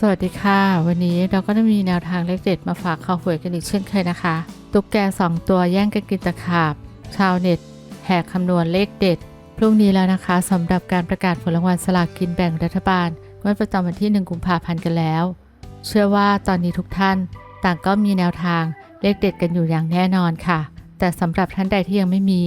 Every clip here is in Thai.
สวัสดีค่ะ วันนี้เราก็จะมีแนวทางเลขเด็ดมาฝากข่าวหวยกันอีกเช่นเคยนะคะ ตุ๊กแก 2 ตัวแย่งกันกินตะขาบ ชาวเน็ต แหกคำนวณเลขเด็ด พรุ่งนี้แล้วนะคะสำหรับการประกาศผลรางวัลสลากกินแบ่งรัฐบาลงวดประจำวันที่ 1 กุมภาพันธ์กันแล้ว เชื่อว่าตอนนี้ทุกท่าน ต่างก็มีแนวทางเลขเด็ดกันอยู่อย่างแน่นอนค่ะ แต่สำหรับท่านใดที่ยังไม่มี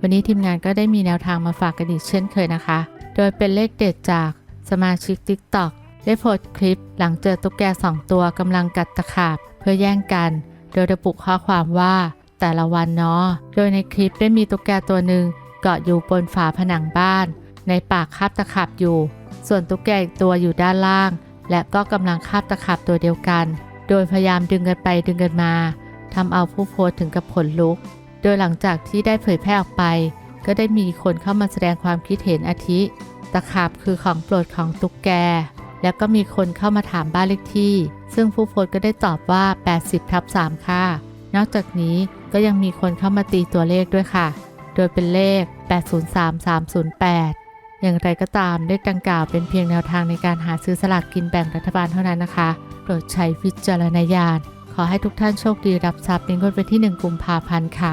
วันนี้ทีมงานก็ได้มีแนวทางมาฝากกันอีกเช่นเคยนะคะ โดยเป็นเลขเด็ดจากสมาชิก TikTok ได้โพสต์คลิปหลังเจอตุ๊กแกสองตัวกำลังกัดตะขาบเพื่อแย่งกัน โดยระบุข้อความว่าแต่ละวันเนาะโดยในคลิปได้มีตุ๊กแกตัวหนึ่งเกาะอยู่บนฝาผนังบ้าน ในปากคาบตะขาบอยู่ ส่วนตุ๊กแกอีกตัวอยู่ด้านล่าง และก็กำลังคาบตะขาบตัวเดียวกัน โดยพยายามดึงกันไปดึงกันมาทำเอาผู้โพสต์ถึงกับขนลุก โดยหลังจากที่ได้เผยแพร่ออกไป ก็ได้มีคนเข้ามาแสดงความคิดเห็นอาทิ ตะขาบคือของโปรดของตุ๊กแก แล้วก็มีคนเข้ามาถามบ้านเลขที่ ซึ่งผู้โพสต์ก็ได้ตอบว่า 80ทับ3ค่ะ นอกจากนี้ก็ยังมีคนเข้ามาตีตัวเลขด้วยค่ะ โดยเป็นเลข 803308 อย่างไรก็ตามเลขดังกล่าวเป็นเพียงแนวทางในการหาซื้อสลากกินแบ่งรัฐบาลเท่านั้นนะคะ โปรดใช้วิจารณญาณ ขอให้ทุกท่านโชคดีรับทรัพย์ในงวดวันที่ 1 กุมภาพันธ์ค่ะ